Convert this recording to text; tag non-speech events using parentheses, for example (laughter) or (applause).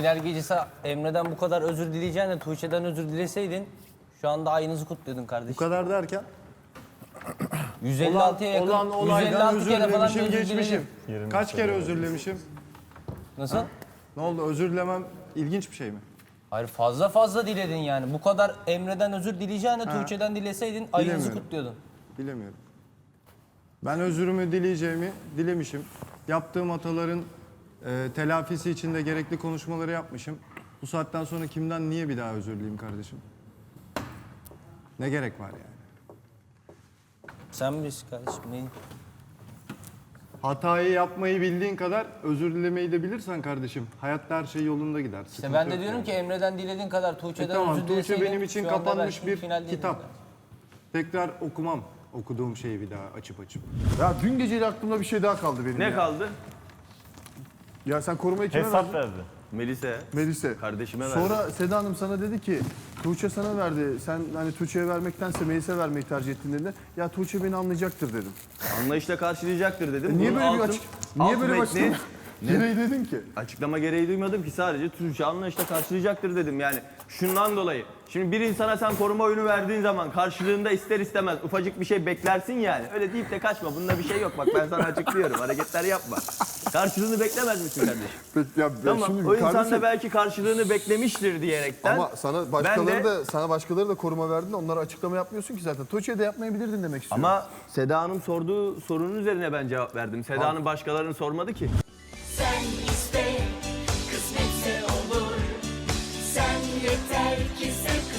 final gecesi Emre'den bu kadar özür dileyeceğine Tuğçe'den özür dileseydin şu anda ayınızı kutluyordun Bu kardeşim. kadar derken 156'ya yakın, olan olaydan 156 özür kere falan dilemişim özür geçmişim. Kaç kere özür dilemişim? Nasıl? Ne oldu özür dilemem ilginç bir şey mi? Hayır fazla fazla diledin yani. Bu kadar Emre'den özür dileyeceğine Tuğçe'den dileseydin ayınızı kutluyordun. Bilemiyorum. Ben özürümü dileyeceğimi dilemişim. Yaptığım hataların e, telafisi için de gerekli konuşmaları yapmışım. Bu saatten sonra kimden niye bir daha özür dileyim kardeşim? Ne gerek var yani? Sen bilirsin kardeşim. Ne? Hatayı yapmayı bildiğin kadar özür dilemeyi de bilirsen kardeşim. Hayatta her şey yolunda gider. İşte ben de diyorum ki Emre'den dilediğin kadar E Tuğçe'den tamam özür Tuğçe dileseydin benim için şu anda kapanmış belki bir finaldeydin. kitap. Tekrar okumam okuduğum şeyi bir daha açıp açıp. Ya dün geceyle aklımda bir şey daha kaldı benim Ne ya. kaldı? Ya sen korumayı kime Hesap verdin? verdi. Melis'e. Melis'e. Kardeşime verdi. Sonra Seda Hanım sana dedi ki Tuğçe sana verdi. Sen hani Tuğçe'ye vermektense Melis'e vermeyi tercih ettin dedi. Ya Tuğçe beni anlayacaktır dedim. Anlayışla karşılayacaktır dedim. E niye Bunun böyle bir altın- açık Niye alt böyle bir metni- açıklama? Gereği dedin ki. Açıklama gereği duymadım ki sadece Tuğçe anlayışla karşılayacaktır dedim yani. Şundan dolayı. Şimdi bir insana sen koruma oyunu verdiğin zaman karşılığında ister istemez ufacık bir şey beklersin yani. Öyle deyip de kaçma. Bunda bir şey yok. Bak ben sana açıklıyorum. Hareketler yapma. Karşılığını beklemez misin kardeşim? (laughs) Peki ya ben Tamam. şimdi o insan kardeşim- da belki karşılığını beklemiştir diyerekten. ama sana ben başkaları de- da sana başkaları da koruma verdin. Onlara açıklama yapmıyorsun ki zaten. Tuğçe'ye de yapmayabilirdin demek istiyorum. Ama Seda Hanım sorduğu sorunun üzerine ben cevap verdim. Seda Hanım başkalarını sormadı ki sen iste Kısmetse olur. Sen yeter ki sev